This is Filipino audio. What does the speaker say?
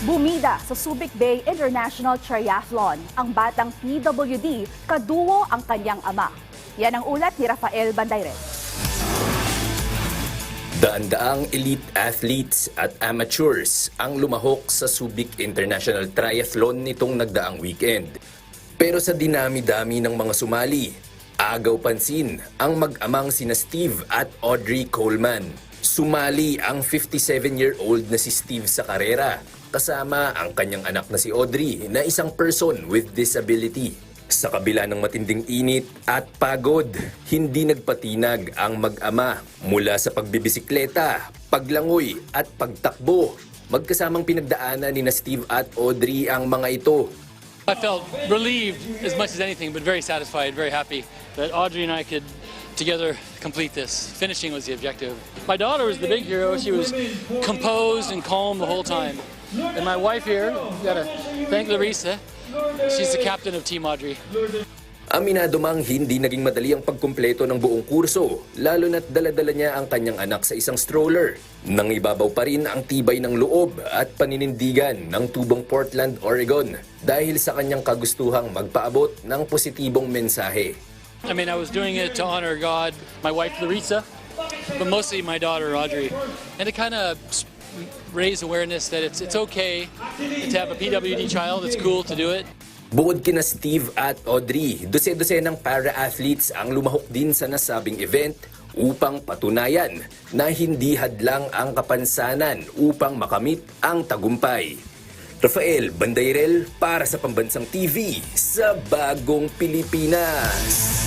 Bumida sa Subic Bay International Triathlon ang batang PWD, kaduo ang kanyang ama. Yan ang ulat ni Rafael Bandayret. Daan-daang elite athletes at amateurs ang lumahok sa Subic International Triathlon nitong nagdaang weekend. Pero sa dinami-dami ng mga sumali, agaw pansin ang mag-amang sina Steve at Audrey Coleman. Sumali ang 57-year-old na si Steve sa karera, kasama ang kanyang anak na si Audrey na isang person with disability. Sa kabila ng matinding init at pagod, hindi nagpatinag ang mag-ama mula sa pagbibisikleta, paglangoy at pagtakbo. Magkasamang pinagdaanan ni na Steve at Audrey ang mga ito. I felt relieved as much as anything, but very satisfied, very happy that Audrey and I could together complete this. Finishing was the objective. My daughter was the big hero. She was composed and calm the whole time. And my wife here, gotta thank Larissa. She's the captain of Team Audrey. Aminado mang hindi naging madali ang pagkumpleto ng buong kurso, lalo na't daladala niya ang kanyang anak sa isang stroller. Nang ibabaw pa rin ang tibay ng loob at paninindigan ng tubong Portland, Oregon dahil sa kanyang kagustuhang magpaabot ng positibong mensahe. I mean, I was doing it to honor God, my wife Larissa, but mostly my daughter Audrey, and to kind of raise awareness that it's it's okay to have a PWD child. It's cool to do it. Bukod kina Steve at Audrey, dose-dose ng para-athletes ang lumahok din sa nasabing event upang patunayan na hindi hadlang ang kapansanan upang makamit ang tagumpay. Rafael Bandayrel para sa Pambansang TV sa Bagong Pilipinas.